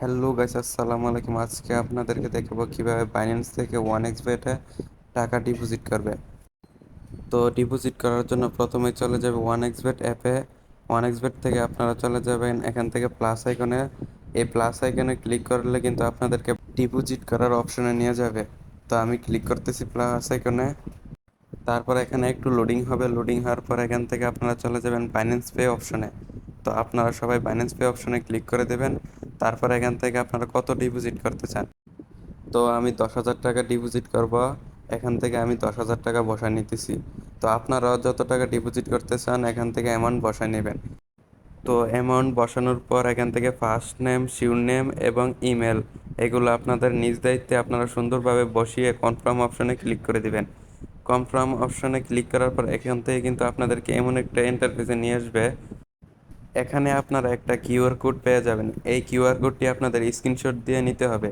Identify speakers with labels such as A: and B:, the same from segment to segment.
A: Hello guys, আসসালামু আলাইকুম। আজকে আপনাদেরকে দেখাবো কীভাবে বাইন্যান্স থেকে ওয়ান এক্স বেটে টাকা ডিপোজিট করবে। তো ডিপোজিট করার জন্য প্রথমে চলে যাবে ওয়ান এক্স বেট অ্যাপে ওয়ান এক্স বেট থেকে আপনারা চলে যাবেন এখান থেকে প্লাস আইকনে এই প্লাস আইকনে ক্লিক করলে কিন্তু আপনাদেরকে ডিপোজিট করার অপশনে নিয়ে যাবে। তো আমি ক্লিক করতেছি প্লাস আইকনে তারপর এখানে একটু লোডিং হবে। লোডিং হওয়ার পর এখান থেকে আপনারা চলে যাবেন বাইন্যান্স পে অপশনে তো আপনারা সবাই বাইন্যান্স পে অপশনে ক্লিক করে দেবেন। তারপর এখান থেকে আপনারা কত ডিপোজিট করতে চান? তো আমি দশ হাজার টাকা ডিপোজিট করব। এখান থেকে আমি দশ হাজার টাকা বসায় নিতেছি। তো আপনারাও যত টাকা ডিপোজিট করতে চান, এখান থেকে অ্যামাউন্ট বসায় নেবেন। তো অ্যামাউন্ট বসানোর পর এখান থেকে ফার্স্ট নেম শিওর নেম এবং ইমেল এগুলো আপনাদের নিজ দায়িত্বে আপনারা সুন্দরভাবে বসিয়ে কনফার্ম অপশনে ক্লিক করে দিবেন। কনফার্ম অপশনে ক্লিক করার পর এখান থেকে কিন্তু আপনাদেরকে এমন একটা ইন্টারফেসে নিয়ে আসবে এখানে আপনারা একটা কিউআর কোড পেয়ে যাবেন। এই কিউআর কোডটি আপনাদের স্ক্রিনশট দিয়ে নিতে হবে।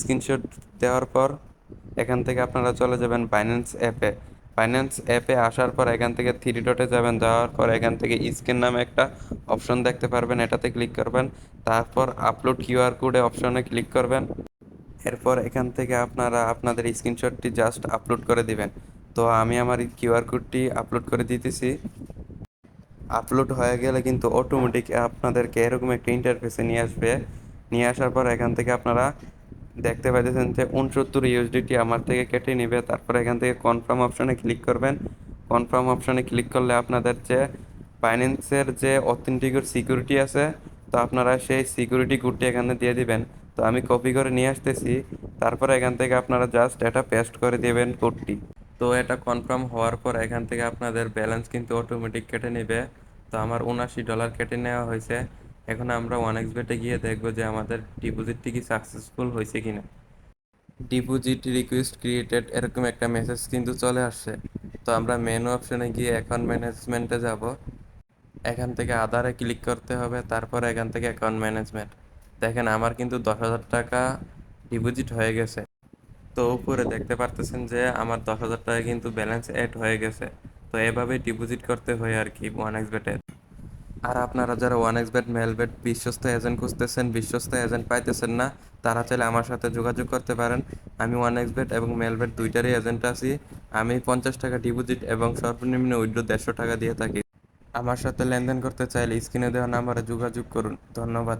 A: স্ক্রিনশট দেওয়ার পর এখান থেকে আপনারা চলে যাবেন বাইন্যান্স অ্যাপে বাইন্যান্স অ্যাপে আসার পর এখান থেকে থ্রি ডটে যাবেন। যাওয়ার পর এখান থেকে স্ক্যান নামে একটা অপশন দেখতে পারবেন। এটাতে ক্লিক করবেন। তারপর আপলোড কিউআর কোডে অপশনে ক্লিক করবেন। এরপর এখান থেকে আপনারা আপনাদের স্ক্রিনশটটি জাস্ট আপলোড করে দিবেন। তো আমি আমার কিউআর কোডটি আপলোড করে দিতেছি। আপলোড হয়ে গেলে কিন্তু অটোমেটিক আপনাদেরকে এরকম একটা ইন্টারফেসে নিয়ে আসবে। নিয়ে আসার পর এখান থেকে আপনারা দেখতে পাইতেছেন যে উনসত্তর ইউএসডিটি আমার থেকে কেটে নেবে। তারপর এখান থেকে কনফার্ম অপশানে ক্লিক করবেন। কনফার্ম অপশানে ক্লিক করলে আপনাদের যে ফাইন্যান্সের যে অথেন্টিকের সিকিউরিটি আছে, তো আপনারা সেই সিকিউরিটি কোডটি এখানে দিয়ে দিবেন। তো আমি কপি করে নিয়ে আসতেছি। তারপর এখান থেকে আপনারা জাস্ট এটা পেস্ট করে দেবেন কোডটি তো এটা কনফার্ম হওয়ার পর এখান থেকে আপনাদের ব্যালেন্স কিন্তু অটোমেটিক কেটে নেবে। তো আমার উনাশি ডলার কেটে নেওয়া হয়েছে। এখন আমরা ওয়ান এক্স বেটে গিয়ে দেখব যে আমাদের ডিপোজিটটি কি সাকসেসফুল হয়েছে কি না ডিপোজিট রিকোয়েস্ট ক্রিয়েটেড এরকম একটা মেসেজ কিন্তু চলে আসছে। তো আমরা মেনু অপশনে গিয়ে অ্যাকাউন্ট ম্যানেজমেন্টে যাব। এখান থেকে আধারে ক্লিক করতে হবে, তারপর এখান থেকে অ্যাকাউন্ট ম্যানেজমেন্ট দেখেন, আমার কিন্তু দশ হাজার টাকা ডিপোজিট হয়ে গেছে। তো উপরে দেখতে পারতেছেন যে আমার দশ হাজার টাকা কিন্তু ব্যালেন্স অ্যাড হয়ে গেছে। তো এভাবে ডিপোজিট করতে হয় আর কি ওয়ান এক্স বেটে আর আপনারা যারা one X bet Melbet বিশ্বস্ত এজেন্ট খুঁজতেছেন, বিশ্বস্ত এজেন্ট পাইতেছেন না, তারা চাইলে আমার সাথে যোগাযোগ করতে পারেন। আমি ওয়ান এক্স বেট এবং মেল বেট দুইটারই এজেন্ট আছি। আমি পঞ্চাশ টাকা ডিপোজিট এবং সর্বনিম্ন উইড্রো দেড়শো টাকা দিয়ে থাকি। আমার সাথে লেনদেন করতে চাইলে স্ক্রিনে দেওয়া নাম্বারে যোগাযোগ করুন। ধন্যবাদ।